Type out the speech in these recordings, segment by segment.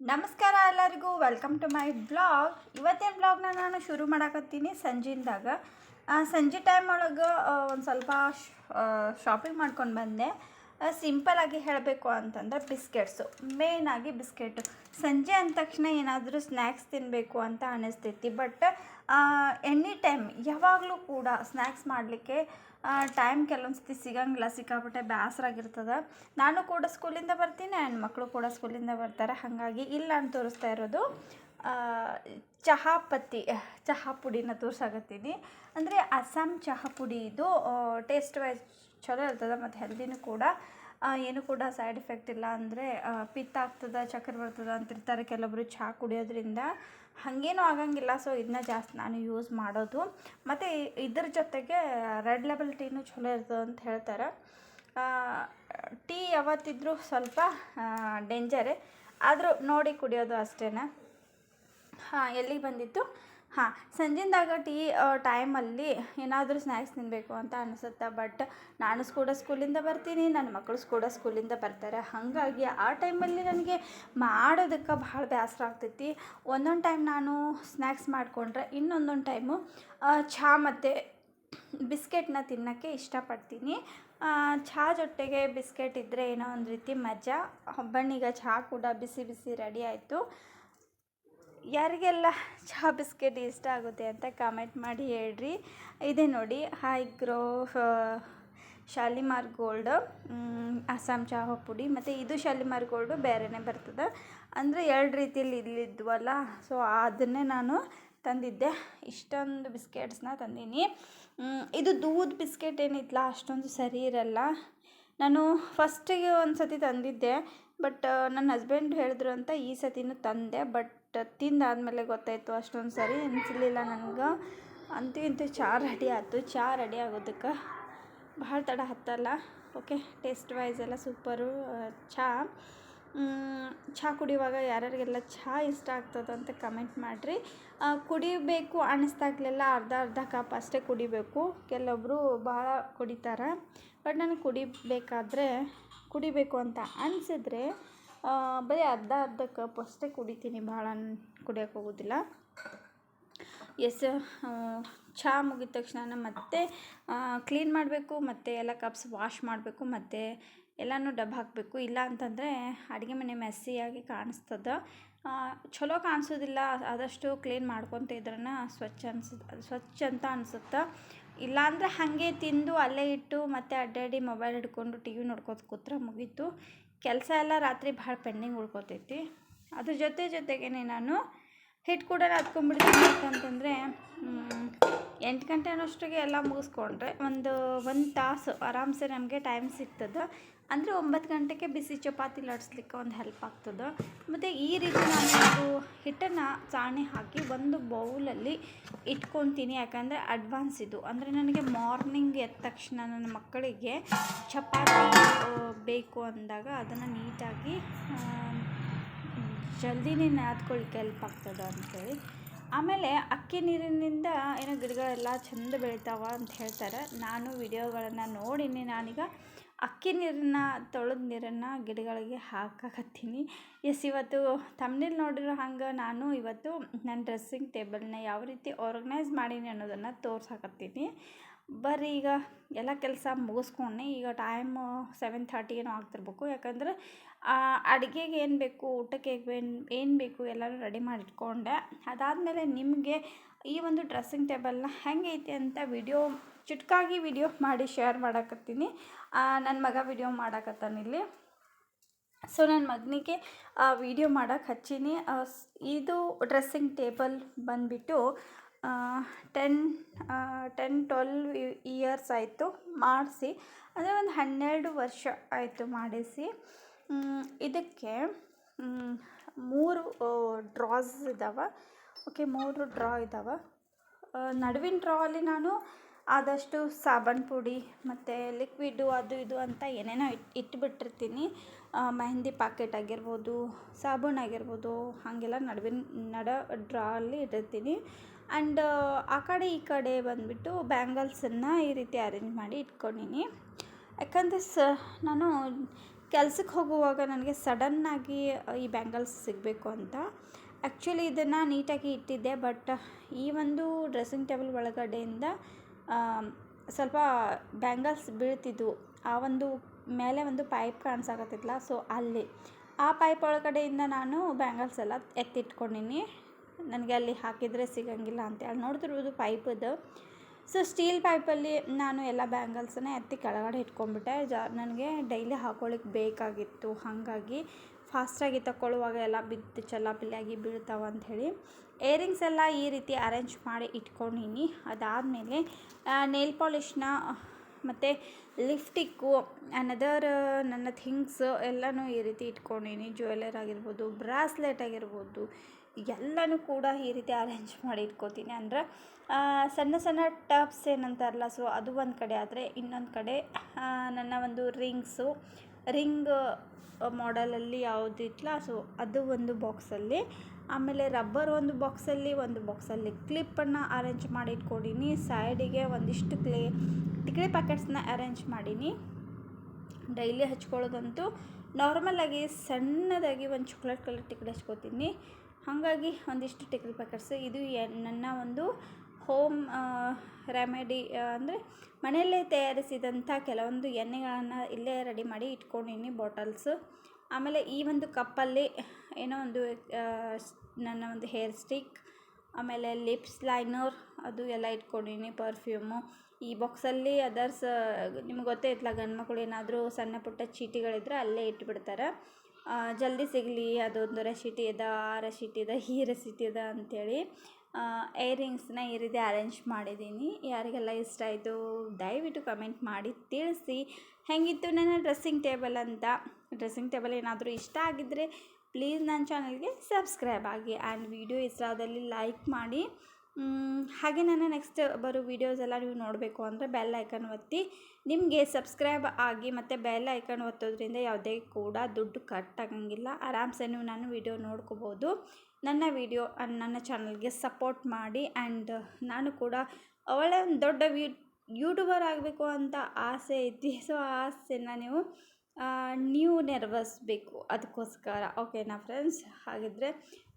ನಮಸ್ಕಾರ ಎಲ್ಲರಿಗೂ. Welcome to my blog ಇವತ್ತಿನ ಬ್ಲಾಗ್ನ ನಾನು ಶುರು ಮಾಡಕತ್ತೀನಿ ಸಂಜೆಯಿಂದಾಗ ಆ, ಸಂಜೆ ಟೈಮ್ ಒಳಗೆ ಒಂದು ಸ್ವಲ್ಪ ಶಾಪಿಂಗ್ ಮಾಡ್ಕೊಂಡು ಬಂದೆ. ಸಿಂಪಲಾಗಿ ಹೇಳಬೇಕು ಅಂತಂದ್ರೆ ಬಿಸ್ಕೆಟ್ಸು ಆಗಿ ಬಿಸ್ಕೆಟು ಸಂಜೆ ಅಂದ ತಕ್ಷಣ ಏನಾದರೂ ಸ್ನ್ಯಾಕ್ಸ್ ತಿನ್ನಬೇಕು ಅಂತ ಅನಿಸ್ತೈತಿ ಬಟ್ ಎನಿ ಟೈಮ್ ಯಾವಾಗಲೂ ಕೂಡ ಸ್ನ್ಯಾಕ್ಸ್ ಮಾಡಲಿಕ್ಕೆ ಟೈಮ್ ಕೆಲವೊಂದು ಸತಿ ಸಿಗಂಗಿಲ್ಲ, ಸಿಕ್ಕಾಪಟ್ಟೆ ಬೇಸರಾಗಿರ್ತದೆ ನಾನು ಕೂಡ ಸ್ಕೂಲಿಂದ ಬರ್ತೀನಿ ಆ್ಯಂಡ್ ಮಕ್ಕಳು ಕೂಡ ಸ್ಕೂಲಿಂದ ಬರ್ತಾರೆ, ಹಾಗಾಗಿ ಇಲ್ಲ ಅಂತ ತೋರಿಸ್ತಾ ಇರೋದು. ಚಹಾ ಪತ್ತಿ ಚಹಾ ಪುಡಿನ ತೋರ್ಸಾಕತ್ತೀನಿ. ಅಂದರೆ ಅಸ್ಸಾಂ ಚಹಾ ಪುಡಿ ಇದು ಟೇಸ್ಟ್ ವೈಸ್ ಚಲೋ ಇರ್ತದೆ, ಮತ್ತು ಹೆಲ್ದಿನೂ ಕೂಡ. ಏನು ಕೂಡ ಸೈಡ್ ಎಫೆಕ್ಟ್ ಇಲ್ಲ ಅಂದರೆ ಪಿತ್ತ ಆಗ್ತದೆ, ಚಕ್ರ ಬರ್ತದೆ ಅಂತಿರ್ತಾರೆ ಕೆಲವೊಬ್ಬರು ಚಹಾ ಕುಡಿಯೋದ್ರಿಂದ. ಹಾಗೇನೂ ಆಗಂಗಿಲ್ಲ. ಸೊ ಇದನ್ನ ಜಾಸ್ತಿ ನಾನು ಯೂಸ್ ಮಾಡೋದು. ಮತ್ತು ಇದ್ರ ಜೊತೆಗೆ ರೆಡ್ ಲೆಬಲ್ ಟೀನು ಚಲೋ ಇರ್ತದೆ ಅಂತ ಹೇಳ್ತಾರೆ. ಟೀ ಯಾವತ್ತಿದ್ರೂ ಸ್ವಲ್ಪ ಡೇಂಜರೇ ಆದರೂ ನೋಡಿ ಕುಡಿಯೋದು ಅಷ್ಟೇ ಹಾಂ, ಎಲ್ಲಿಗೆ ಬಂದಿತ್ತು? ಹಾಂ ಸಂಜೆದಾಗ ಟೀ ಟೈಮಲ್ಲಿ ಏನಾದರೂ ಸ್ನ್ಯಾಕ್ಸ್ ತಿನ್ನಬೇಕು ಅಂತ ಅನಿಸುತ್ತೆ? ಬಟ್ ನಾನು ಕೂಡ ಸ್ಕೂಲಿಂದ ಬರ್ತೀನಿ ನನ್ನ ಮಕ್ಕಳು ಕೂಡ ಸ್ಕೂಲಿಂದ ಬರ್ತಾರೆ. ಹಾಗಾಗಿ ಆ ಟೈಮಲ್ಲಿ ನನಗೆ ಮಾಡೋದಕ್ಕೆ ಭಾಳ ಬೇಸರ ಆಗ್ತೈತಿ. ಒಂದೊಂದು ಟೈಮ್ ನಾನು ಸ್ನ್ಯಾಕ್ಸ್ ಮಾಡಿಕೊಂಡ್ರೆ ಇನ್ನೊಂದೊಂದು ಟೈಮು ಚಹಾ ಮತ್ತು ಬಿಸ್ಕೆಟ್ನ ತಿನ್ನೋಕ್ಕೆ ಇಷ್ಟಪಡ್ತೀನಿ. ಚಹಾ ಜೊತೆಗೆ ಬಿಸ್ಕೆಟ್ ಇದ್ದರೆ ಏನೋ ಒಂದು ರೀತಿ ಮಜಾ. ಹಬ್ಬಣ್ಣಿಗೆ ಚಹಾ ಕೂಡ ಬಿಸಿ ಬಿಸಿ ರೆಡಿ ಆಯಿತು. ಯಾರಿಗೆಲ್ಲ ಚಹಾ ಬಿಸ್ಕೆಟ್ ಇಷ್ಟ ಆಗುತ್ತೆ ಅಂತ ಕಾಮೆಂಟ್ ಮಾಡಿ ಹೇಳ್ರಿ. ಇದೆ ನೋಡಿ high grow Shalimar gold Assam ಚಹಾ ಪುಡಿ. ಮತ್ತು ಇದು ಶಾಲಿಮಾರ್ ಗೋಲ್ಡು ಬೇರೆನೇ ಬರ್ತದೆ. ಅಂದರೆ ಎರಡು ರೀತಿಯಲ್ಲಿ ಇಲ್ಲಿದ್ವಲ್ಲ ಸೊ ಅದನ್ನೇ ನಾನು ತಂದಿದ್ದೆ. ಇಷ್ಟೊಂದು ಬಿಸ್ಕೆಟ್ಸ್ನ ತಂದೀನಿ. ಇದು ದೂದ್ ಬಿಸ್ಕೆಟ್ ಏನಿತ್ತಲ್ಲ ಅಷ್ಟೊಂದು ಸರಿ ಇರಲ್ಲ. ನಾನು ಫಸ್ಟಿಗೆ ಒಂದು ಸತಿ ತಂದಿದ್ದೆ ಬಟ್ ನನ್ನ ಹಸ್ಬೆಂಡ್ ಹೇಳಿದ್ರು ಅಂತ ಈ ಸತಿನೂ ತಂದೆ ಬಟ್ ತಿಂದಾದ್ಮೇಲೆ ಗೊತ್ತಾಯಿತು ಅಷ್ಟೊಂದು ಸರಿ ಅನಿಸಲಿಲ್ಲ ನನಗೆ. ಅಂತೂ ಇಂತೂ ಚಹಾ ರೆಡಿ ಆಯ್ತು. ಚಹಾ ರೆಡಿ ಆಗೋದಕ್ಕೆ ಭಾಳ ತಡ ಹತ್ತಲ್ಲ. ಓಕೆ ಟೇಸ್ಟ್ ವೈಸ್ ಎಲ್ಲ ಸೂಪರು ಚಹಾ ಚಹಾ ಕುಡಿಯುವಾಗ ಯಾರ್ಯಾರಿಗೆಲ್ಲ ಚಹಾ ಇಷ್ಟ ಆಗ್ತದೆ ಅಂತ ಕಮೆಂಟ್ ಮಾಡಿರಿ. ಕುಡಿಬೇಕು ಅನ್ನಿಸ್ದಾಗ್ಲೆಲ್ಲ ಅರ್ಧ ಅರ್ಧ ಕಪ್ ಅಷ್ಟೇ ಕುಡಿಬೇಕು. ಕೆಲವೊಬ್ಬರು ಭಾಳ ಕುಡಿತಾರೆ. ಬಟ್ ನನಗೆ ಕುಡಿಬೇಕಾದ್ರೆ ಕುಡಿಬೇಕು ಅಂತ ಅನಿಸಿದ್ರೆ ಬರೀ ಅರ್ಧ ಅರ್ಧ ಕಪ್ ಅಷ್ಟೇ ಕುಡಿತೀನಿ. ಭಾಳ ಕುಡಿಯೋಕೆ ಹೋಗೋದಿಲ್ಲ. ಎಸ್ ಚಹಾ ಮುಗಿದ ತಕ್ಷಣ ಮತ್ತೆ ಕ್ಲೀನ್ ಮಾಡಬೇಕು, ಮತ್ತು ಎಲ್ಲ ಕಪ್ಸ್ ವಾಶ್ ಮಾಡಬೇಕು, ಮತ್ತು ಎಲ್ಲನೂ ಡಬ್ಬ ಹಾಕಬೇಕು. ಇಲ್ಲ ಅಂತಂದರೆ ಅಡುಗೆ ಮನೆ ಮೆಸ್ಸಿಯಾಗಿ ಕಾಣಿಸ್ತದೆ. ಚಲೋ ಕಾಣಿಸೋದಿಲ್ಲ. ಆದಷ್ಟು ಕ್ಲೀನ್ ಮಾಡ್ಕೊತ ಇದ್ರನ ಸ್ವಚ್ಛ ಅನ್ಸುತ್ತೆ ಸ್ವಚ್ಛ ಅಂತ ಅನಿಸುತ್ತೆ. ಇಲ್ಲಾಂದರೆ ಹಾಗೆ ತಿಂದು ಅಲ್ಲೇ ಇಟ್ಟು ಮತ್ತೆ ಅಡ್ಡಾಡಿ ಮೊಬೈಲ್ ಹಿಡ್ಕೊಂಡು ಟಿ ವಿ ನೋಡ್ಕೊತ ಕೂತ್ರೆ ಮುಗೀತು. ಕೆಲಸ ಎಲ್ಲ ರಾತ್ರಿ ಭಾಳ ಪೆಂಡಿಂಗ್ ಉಳ್ಕೊತೈತಿ. ಅದ್ರ ಜೊತೆ ಜೊತೆಗೇ ನಾನು ಹಿಟ್ಟು ಕೂಡ ಹತ್ಕೊಂಡ್ಬಿಡ್ತೀನಿ ಯಾಕಂತಂದರೆ ಎಂಟು ಗಂಟೆ ಅನ್ನೋಷ್ಟಿಗೆ ಎಲ್ಲ ಮುಗಿಸ್ಕೊಂಡ್ರೆ ಒಂದು ಒಂದು ತಾಸು ಆರಾಮ್ಸೆ ನಮಗೆ ಟೈಮ್ ಸಿಗ್ತದೆ. ಅಂದರೆ ಒಂಬತ್ತು ಗಂಟೆಗೆ ಬಿಸಿ ಚಪಾತಿ ಲಟ್ಸ್ಲಿಕ್ಕೆ ಒಂದು ಹೆಲ್ಪ್ ಆಗ್ತದೆ. ಮತ್ತು ಈ ರೀತಿ ನಾನು ಹಿಟ್ಟನ್ನು ಚಾಣಿ ಹಾಕಿ ಒಂದು ಬೌಲಲ್ಲಿ ಇಟ್ಕೊತೀನಿ. ಯಾಕಂದರೆ ಅಡ್ವಾನ್ಸ್ ಇದು. ಅಂದರೆ ನನಗೆ ಮಾರ್ನಿಂಗ್ ಎದ್ದ ತಕ್ಷಣ ನನ್ನ ಮಕ್ಕಳಿಗೆ ಚಪಾತಿ ಬೇಕು ಅಂದಾಗ ಅದನ್ನು ನೀಟಾಗಿ ಜಲ್ದಿನೇ ನಾದ್ಕೊಳ್ಲಿಕ್ಕೆ ಹೆಲ್ಪ್ ಆಗ್ತದೆ ಅಂಥೇಳಿ ಆಮೇಲೆ ಅಕ್ಕಿ ನೀರಿನಿಂದ ಏನೋ ಗಿಡಗಳೆಲ್ಲ ಚೆಂದ ಬೆಳಿತಾವ ಅಂತ ಹೇಳ್ತಾರೆ. ನಾನು ವಿಡಿಯೋಗಳನ್ನು ನೋಡಿನಿ. ನಾನೀಗ ಅಕ್ಕಿ ನೀರನ್ನ, ತೊಳೆದ ನೀರನ್ನು ಗಿಡಗಳಿಗೆ ಹಾಕಕತ್ತೀನಿ. ಎಸ್, ಇವತ್ತು ತಮ್ಮನೇಲಿ ನೋಡಿರೋ ಹಂಗೆ ನಾನು ಇವತ್ತು ನನ್ನ ಡ್ರೆಸ್ಸಿಂಗ್ ಟೇಬಲ್ನ ಯಾವ ರೀತಿ ಆರ್ಗನೈಸ್ ಮಾಡೀನಿ ಅನ್ನೋದನ್ನು ತೋರ್ಸಾಕತ್ತೀನಿ. ಬರ್ರಿ ಈಗ ಎಲ್ಲ ಕೆಲಸ ಮುಗಿಸ್ಕೊಂಡೆ ಈಗ ಟೈಮು ಸೆವೆನ್ ಥರ್ಟಿ ಏನೋ ಆಗ್ತಿರ್ಬೇಕು. ಯಾಕಂದ್ರೆ ಅಡುಗೆಗೆ ಏನು ಬೇಕು ಊಟಕ್ಕೆ ಏನು ಏನು ಬೇಕು ಎಲ್ಲನೂ ರೆಡಿ ಮಾಡಿ ಇಟ್ಕೊಂಡೆ ಅದಾದಮೇಲೆ ನಿಮಗೆ ಈ ಒಂದು ಡ್ರೆಸ್ಸಿಂಗ್ ಟೇಬಲ್ನ ಹೆಂಗೈತೆ ಅಂತ ವಿಡಿಯೋ, ಚುಟ್ಕಾಗಿ ವಿಡಿಯೋ ಮಾಡಿ ಶೇರ್ ಮಾಡಕತ್ತೀನಿ. ನನ್ನ ಮಗ ವಿಡಿಯೋ ಮಾಡಕತ್ತಾನಿಲ್ಲಿ ಸೊ ನನ್ನ ಮಗನಿಗೆ ವಿಡಿಯೋ ಮಾಡಕ್ಕೆ ಹಚ್ಚೀನಿ. ಇದು ಡ್ರೆಸ್ಸಿಂಗ್ ಟೇಬಲ್ ಬಂದುಬಿಟ್ಟು ಟೆನ್ ಟೆನ್ ಟ್ವೆಲ್ ಇಯರ್ಸ್ ಆಯಿತು ಮಾಡಿಸಿ. ಅಂದರೆ ಒಂದು ಹನ್ನೆರಡು ವರ್ಷ ಆಯಿತು ಮಾಡಿಸಿ. ಇದಕ್ಕೆ ಮೂರು ಡ್ರಾಸ್ ಇದ್ದಾವೆ ಓಕೆ, ಮೂರು ಡ್ರಾ ಇದ್ದಾವೆ ನಡುವಿನ ಡ್ರಾ ಅಲ್ಲಿ ನಾನು ಆದಷ್ಟು ಸಾಬೂನು ಪುಡಿ ಮತ್ತು ಲಿಕ್ವಿಡ್ಡು ಅದು ಇದು ಅಂತ ಏನೇನೋ ಇಟ್, ಇಟ್ಬಿಟ್ಟಿರ್ತೀನಿ. ಮೆಹಂದಿ ಪಾಕೆಟ್ ಆಗಿರ್ಬೋದು, ಸಾಬೂನ್ ಆಗಿರ್ಬೋದು, ಹಾಗೆಲ್ಲ ನಡುವಿನ, ನಡ ಡ್ರಾ ಅಲ್ಲಿ ಇಟ್ಟಿರ್ತೀನಿ. ಆ್ಯಂಡ್ ಆ ಕಡೆ ಈ ಕಡೆ ಬಂದುಬಿಟ್ಟು ಬ್ಯಾಂಗಲ್ಸನ್ನು ಈ ರೀತಿ ಅರೇಂಜ್ ಮಾಡಿ ಇಟ್ಕೊಂಡಿನಿ. ಯಾಕಂದರೆ ಸ, ನಾನು ಕೆಲ್ಸಕ್ಕೆ ಹೋಗುವಾಗ ನನಗೆ ಸಡನ್ನಾಗಿ ಈ ಬ್ಯಾಂಗಲ್ಸ್ ಸಿಗಬೇಕು ಅಂತ. ಆ್ಯಕ್ಚುಲಿ ಇದನ್ನು ನೀಟಾಗಿ ಇಟ್ಟಿದ್ದೆ ಬಟ್ ಈ ಒಂದು ಡ್ರೆಸ್ಸಿಂಗ್ ಟೇಬಲ್ ಒಳಗಡೆಯಿಂದ ಸ್ವಲ್ಪ ಬ್ಯಾಂಗಲ್ಸ್ ಬೀಳ್ತಿದ್ವು. ಆ ಒಂದು ಮೇಲೆ ಒಂದು ಪೈಪ್ ಕಾಣಿಸಾಕತ್ತಿತ್ತಲ್ಲ ಸೊ ಅಲ್ಲಿ. ಆ ಪೈಪ್ ಒಳಗಡೆಯಿಂದ ನಾನು ಬ್ಯಾಂಗಲ್ಸ್ ಎಲ್ಲ ಎತ್ತಿಟ್ಕೊಂಡಿನಿ. ನನಗೆ ಅಲ್ಲಿ ಹಾಕಿದರೆ ಸಿಗಂಗಿಲ್ಲ ಅಂತೇಳಿ ನೋಡ್ತಿರ್ಬೋದು ಪೈಪದು ಸೊ ಸ್ಟೀಲ್ ಪೈಪಲ್ಲಿ ನಾನು ಎಲ್ಲ ಬ್ಯಾಂಗಲ್ಸನ್ನ ಎತ್ತಿ ಕೆಳಗಡೆ ಇಟ್ಕೊಂಡ್ಬಿಟ್ಟೆ. ಜಾ, ನನಗೆ ಡೈಲಿ ಹಾಕೊಳ್ಳಿಕ್ಕೆ ಬೇಕಾಗಿತ್ತು. ಹಾಗಾಗಿ ಫಾಸ್ಟಾಗಿ ತಗೊಳ್ಳುವಾಗ ಎಲ್ಲ ಬಿದ್ದು ಚಲ್ಲಾಪಿಲ್ಲಿಯಾಗಿ ಬೀಳ್ತಾವೆ ಅಂಥೇಳಿ ಏರಿಂಗ್ಸ್ ಎಲ್ಲ ಈ ರೀತಿ ಅರೇಂಜ್ ಮಾಡಿ ಇಟ್ಕೊಂಡಿನಿ. ಅದಾದಮೇಲೆ ನೇಲ್ ಪಾಲಿಷ್ನ ಮತ್ತು ಲಿಫ್ಟಿಕ್ಕು ಅನದರ್ ನನ್ನ ಥಿಂಗ್ಸ್ ಎಲ್ಲನೂ ಈ ರೀತಿ ಇಟ್ಕೊಂಡಿನಿ. ಜ್ಯುವೆಲರ್ ಆಗಿರ್ಬೋದು ಬ್ರಾಸ್ಲೆಟ್ ಆಗಿರ್ಬೋದು, ಎಲ್ಲನೂ ಕೂಡ ಈ ರೀತಿ ಅರೇಂಜ್ ಮಾಡಿ ಇಟ್ಕೋತೀನಿ. ಅಂದ್ರೆ ಸಣ್ಣ ಸಣ್ಣ ಟಪ್ಸ್ ಏನಂತಾರಲ್ಲ ಸೊ ಅದು ಒಂದು ಕಡೆ ಆದರೆ ಇನ್ನೊಂದು ಕಡೆ ನನ್ನ ಒಂದು ರಿಂಗ್ಸು ರಿಂಗ್ ಮಾಡಲಲ್ಲಿ ಯಾವುದಿತ್ತಲ್ಲ ಸೊ ಅದು ಒಂದು ಬಾಕ್ಸಲ್ಲಿ ಆಮೇಲೆ ರಬ್ಬರ್ ಒಂದು ಬಾಕ್ಸಲ್ಲಿ ಒಂದು ಬಾಕ್ಸಲ್ಲಿ ಕ್ಲಿಪ್ಪನ್ನು ಅರೇಂಜ್ ಮಾಡಿ ಇಟ್ಕೊಂಡೀನಿ ಸೈಡಿಗೆ ಒಂದಿಷ್ಟು ಕ್ಲೇ ಟಿಕ್ಲಿ ಪ್ಯಾಕೆಟ್ಸ್ನ ಅರೇಂಜ್ ಮಾಡೀನಿ. ಡೈಲಿ ಹಚ್ಕೊಳ್ಳೋದಂತೂ ನಾರ್ಮಲಾಗಿ ಸಣ್ಣದಾಗಿ ಒಂದು ಚಾಕ್ಲೇಟ್ ಕಲರ್ ಟಿಕ್ಲಿ ಹಚ್ಕೋತೀನಿ. ಹಾಗಾಗಿ ಒಂದಿಷ್ಟು ಟಿಕ್ಲಿ ಪ್ಯಾಕೆಟ್ಸ್ ಇದು ನನ್ನ ಒಂದು ಹೋಮ್ ರೆಮೆಡಿ ಅಂದರೆ ಮನೆಯಲ್ಲೇ ತಯಾರಿಸಿದಂಥ ಕೆಲವೊಂದು ಎಣ್ಣೆಗಳನ್ನು ಇಲ್ಲೇ ರೆಡಿ ಮಾಡಿ ಇಟ್ಕೊಂಡಿನಿ ಬಾಟಲ್ಸು. ಆಮೇಲೆ ಈ ಒಂದು ಕಪ್ಪಲ್ಲಿ ಏನೋ ಒಂದು ನನ್ನ ಒಂದು ಹೇರ್ ಸ್ಟಿಕ್, ಆಮೇಲೆ ಲಿಪ್ಸ್ ಲೈನರ್, ಅದು ಎಲ್ಲ ಇಟ್ಕೊಂಡಿನಿ, ಪರ್ಫ್ಯೂಮು. ಈ ಬಾಕ್ಸಲ್ಲಿ ಅದರ್ಸ್, ನಿಮ್ಗೆ ಗೊತ್ತೇ ಇತ್ತಲ್ಲ, ಗಂಡು ಮಕ್ಕಳು ಏನಾದರೂ ಸಣ್ಣ ಪುಟ್ಟ ಚೀಟಿಗಳಿದ್ರೆ ಅಲ್ಲೇ ಇಟ್ಬಿಡ್ತಾರೆ. ಜಲ್ದಿ ಸಿಗಲಿ, ಅದೊಂದು ರೆಸಿಟಿ ಇದೆ, ಆ ರೆಸಿಟಿ ಇದೆ, ಈ ರೆಸಿಟಿ ಇದೆ ಅಂಥೇಳಿ ಏರಿಂಗ್ಸ್ನ ಈ ರೀತಿ ಅರೇಂಜ್ ಮಾಡಿದ್ದೀನಿ. ಯಾರಿಗೆಲ್ಲ ಇಷ್ಟ ಆಯಿತು ದಯವಿಟ್ಟು ಕಮೆಂಟ್ ಮಾಡಿ, ತಿಳಿಸಿ. ಹೇಗಿತ್ತು ನನ್ನ ಡ್ರೆಸ್ಸಿಂಗ್ ಟೇಬಲ್ ಅಂತ? ಡ್ರೆಸ್ಸಿಂಗ್ ಟೇಬಲ್ ಏನಾದರೂ ಇಷ್ಟ ಆಗಿದ್ದರೆ ಪ್ಲೀಸ್ ನನ್ನ ಚಾನಲ್ಗೆ ಸಬ್ಸ್ಕ್ರೈಬ್ ಆಗಿ ಆ್ಯಂಡ್ ವಿಡಿಯೋ ಇಷ್ಟ ಆದಲ್ಲಿ ಲೈಕ್ ಮಾಡಿ ಹಾಗೆ ನಾನು ನೆಕ್ಸ್ಟ್ ಬರೋ ವೀಡಿಯೋಸ್ ಎಲ್ಲ ನೀವು ನೋಡಬೇಕು ಅಂದರೆ ಬೆಲ್ ಐಕನ್ ಒತ್ತಿ. ನಿಮಗೆ ಸಬ್ಸ್ಕ್ರೈಬ್ ಆಗಿ ಮತ್ತು ಬೆಲ್ ಐಕನ್ ಒತ್ತೋದ್ರಿಂದ ಯಾವುದೇ ಕೂಡ ದುಡ್ಡು ಕಟ್ ಆಗಂಗಿಲ್ಲ. ಆರಾಮ್ಸೆ ನೀವು ನಾನು ವೀಡಿಯೋ ನೋಡ್ಕೋಬೋದು. ನನ್ನ ವಿಡಿಯೋ ನನ್ನ ಚಾನಲ್ಗೆ ಸಪೋರ್ಟ್ ಮಾಡಿ ಆ್ಯಂಡ್ ನಾನು ಕೂಡ ಒಳ್ಳೆ ಒಂದು ದೊಡ್ಡ ಯೂಟ್ಯೂಬರ್ ಆಗಬೇಕು ಅಂತ ಆಸೆ ಐತಿ ಸೊ ಆ ಆಸೆನ ನೀವು ನೀವು ನೆರವೇರಿಸ್ಬೇಕು ಅದಕ್ಕೋಸ್ಕರ. ಓಕೆನಾ ಫ್ರೆಂಡ್ಸ್ ಹಾಗಿದ್ರೆ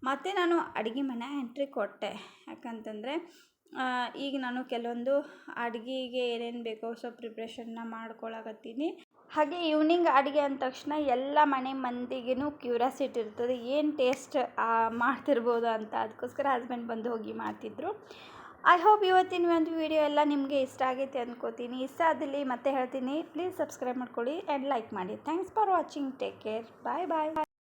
ಮತ್ತೆ ನಾನು ಅಡುಗೆ ಮನೆ ಎಂಟ್ರಿ ಕೊಟ್ಟೆ. ಯಾಕಂತಂದರೆ ಈಗ ನಾನು ಕೆಲವೊಂದು ಅಡುಗೆಗೆ ಏನೇನು ಬೇಕೋ ಸೊ ಪ್ರಿಪ್ರೇಷನ್ನ ಮಾಡ್ಕೊಳಕತ್ತೀನಿ. ಹಾಗೆ ಈವ್ನಿಂಗ್ ಅಡುಗೆ ಅಂದ ತಕ್ಷಣ ಎಲ್ಲ ಮನೆ ಮಂದಿಗೂ ಕ್ಯೂರಿಯಾಸಿಟಿ ಇರ್ತದೆ. ಏನು ಟೇಸ್ಟ್ ಮಾಡ್ತಿರ್ಬೋದು ಅಂತ. ಅದಕ್ಕೋಸ್ಕರ ಹಸ್ಬೆಂಡ್ ಬಂದು ಹೋಗಿ ಮಾಡ್ತಿದ್ರು. ಐ ಹೋಪ್ ಇವತ್ತಿನ ಒಂದು ವಿಡಿಯೋ ಎಲ್ಲ ನಿಮಗೆ ಇಷ್ಟ ಆಗೈತೆ ಅಂದ್ಕೋತೀನಿ ಇಷ್ಟ ಆದಲ್ಲಿ ಮತ್ತೆ ಹೇಳ್ತೀನಿ. ಪ್ಲೀಸ್ ಸಬ್ಸ್ಕ್ರೈಬ್ ಮಾಡ್ಕೊಳ್ಳಿ ಆ್ಯಂಡ್ ಲೈಕ್ ಮಾಡಿ. Thanks for watching take care bye bye